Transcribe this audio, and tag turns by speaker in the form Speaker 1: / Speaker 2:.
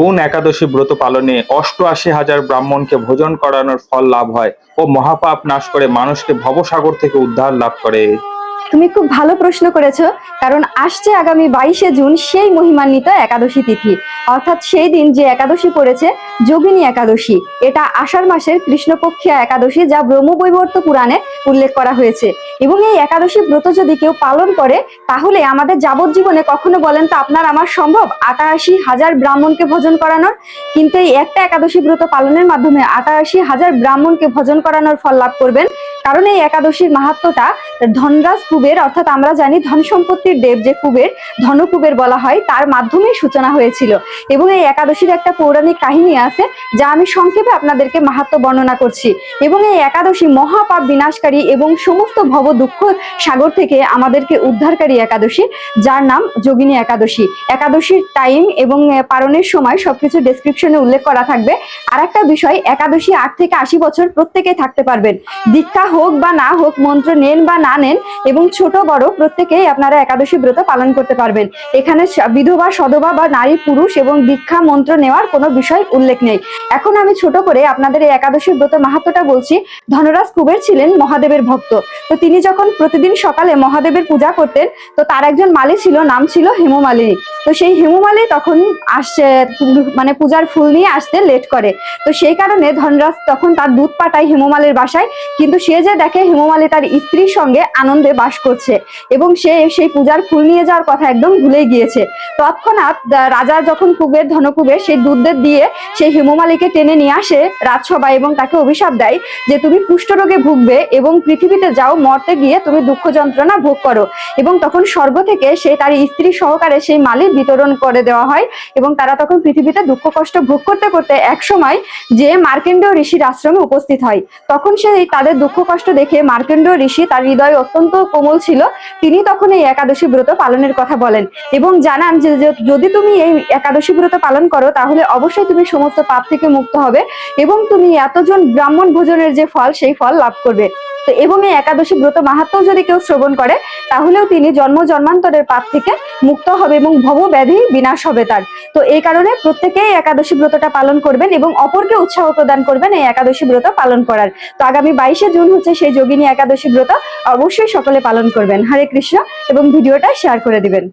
Speaker 1: কোন একাদশী ব্রত পালনে অষ্টআশি হাজার ব্রাহ্মণকে ভোজন করানোর ফল লাভ হয় ও মহাপাপ নাশ করে মানুষকে ভবসাগর থেকে উদ্ধার লাভ করে।
Speaker 2: তুমি খুব ভালো প্রশ্ন করেছ, কারণ আসছে আগামী বাইশে জুন সেই মহিমান্বিত একাদশী তিথি। অর্থাৎ সেই দিন যে একাদশী পড়েছে, যোগিনী একাদশী। এটা আষাঢ় মাসের কৃষ্ণপক্ষীয় একাদশী যা ব্রহ্মবৈবর্ত পুরাণে উল্লেখ করা হয়েছে। এবং এই একাদশী ব্রত যদি কেউ পালন করে, তাহলে আমাদের যাবজ্জীবনে কখনো বলেন তো আপনার আমার সম্ভব? আটাশি হাজার ব্রাহ্মণকে ভোজন করানোর? কিন্তু এই একটা একাদশী ব্রত পালনের মাধ্যমে আটাশি হাজার ব্রাহ্মণকে ভোজন করানোর ফল লাভ করবেন। কারণ এই একাদশীর মাহাত্মটা ধনরাজ কুবের, অর্থাৎ আমরা জানি ধন সম্পত্তির দেব যে কুবের, ধনকুবের বলা হয়, তার মাধ্যমেই সূচনা হয়েছিল। এবং এই একাদশীর একটা পৌরাণিক কাহিনী আছে, যা আমি সংক্ষেপে আপনাদেরকে মাহাত্ম বর্ণনা করছি। এবং এই একাদশী মহাপাপ বিনাশকারী এবং সমস্ত ভব দুঃখ সাগর থেকে আমাদেরকে উদ্ধারকারী একাদশী, যার নাম যোগিনী একাদশী। একাদশীর টাইম এবং পালনের সময় সবকিছু ডেসক্রিপশনে উল্লেখ করা থাকবে। আর একটা বিষয়, একাদশী আট থেকে আশি বছর প্রত্যেকেই থাকতে পারবেন। দীক্ষা হোক বা না হোক, মন্ত্র নেন বা না নেন এবং ছোট বড় প্রত্যেকেই আপনারা একাদশী ব্রত পালন করতে পারবেন। এখানে বিধবা সধবা বা নারী, পুরুষ এবং দীক্ষা, মন্ত্র নেওয়ার কোনো বিষয় উল্লেখ নেই। এখন আমি ছোট করে আপনাদের এই একাদশী ব্রত মাহাত্মটা বলছি। ধনরাজ কুবের ছিলেন মহাদেবের ভক্ত। তো তিনি যখন প্রতিদিন সকালে মহাদেবের পূজা করতেন, তো তার একজন মালি ছিল, নাম ছিল হেমমালিনী। তো সেই হেমমালি তখন আসছে মানে পূজার ফুল নিয়ে আসতে লেট করে। তো সেই কারণে ধনরাজ তখন তার দুধ পাঠায় হেমমালির বাসায়, কিন্তু সে যে দেখে হেমমালি তার স্ত্রীর সঙ্গে আনন্দে বাস করছে এবং সে সেই পূজার ফুল নিয়ে যাওয়ার কথা একদম ভুলে গিয়েছে। তৎক্ষণাৎ রাজা যখন কুবের, ধনকুবের সেই দুধদের দিয়ে সেই হেমমালিকে টেনে নিয়ে আসে রাজসভায় এবং তাকে অভিশাপ দেয় যে তুমি কুষ্ঠরোগে ভুগবে এবং পৃথিবীতে যাও, মরতে গিয়ে তুমি দুঃখ যন্ত্রণা ভোগ করো। এবং তখন স্বর্গ থেকে সে তার স্ত্রী সহকারে সেই মালি বিতরণ করে দেওয়া হয় এবং তারা তখন পৃথিবীতে দুঃখ, কষ্ট ভোগ করতে করতে এক সময় যে মার্কেন্ডীয় ঋষির আশ্রমে উপস্থিত হয়, তখন সে তাদের দুঃখ, কষ্ট দেখে মার্কেন্ডীয় ঋষি তার হৃদয় অত্যন্ত কোমল ছিল। তিনি তখন এই একাদশী ব্রত পালনের কথা বলেন এবং জানান যে যদি তুমি এই একাদশী ব্রত পালন করো, তাহলে অবশ্যই তুমি সমস্ত পাপ থেকে মুক্ত হবে এবং তুমি এতজন ব্রাহ্মণ ভোজনের যে ফল, সেই ফল লাভ করবে। তো এবং এই একাদশী ব্রত মাহাত্ম যদি কেউ শ্রবণ করে, তাহলেও তিনি জন্ম জন্মান্তরের পাপ থেকে মুক্ত হবে এবং ভব ব্যাধি বিনাশ হবে তার। তো এই কারণে প্রত্যেকেই একাদশী ব্রতটা পালন করবেন এবং অপরকে উৎসাহ প্রদান করবেন এই একাদশী ব্রত পালন করার। তো আগামী বাইশে জুন হচ্ছে সেই যোগিনী একাদশী ব্রত, অবশ্যই সকলে পালন করবেন। হরে কৃষ্ণ এবং ভিডিওটা শেয়ার করে দিবেন।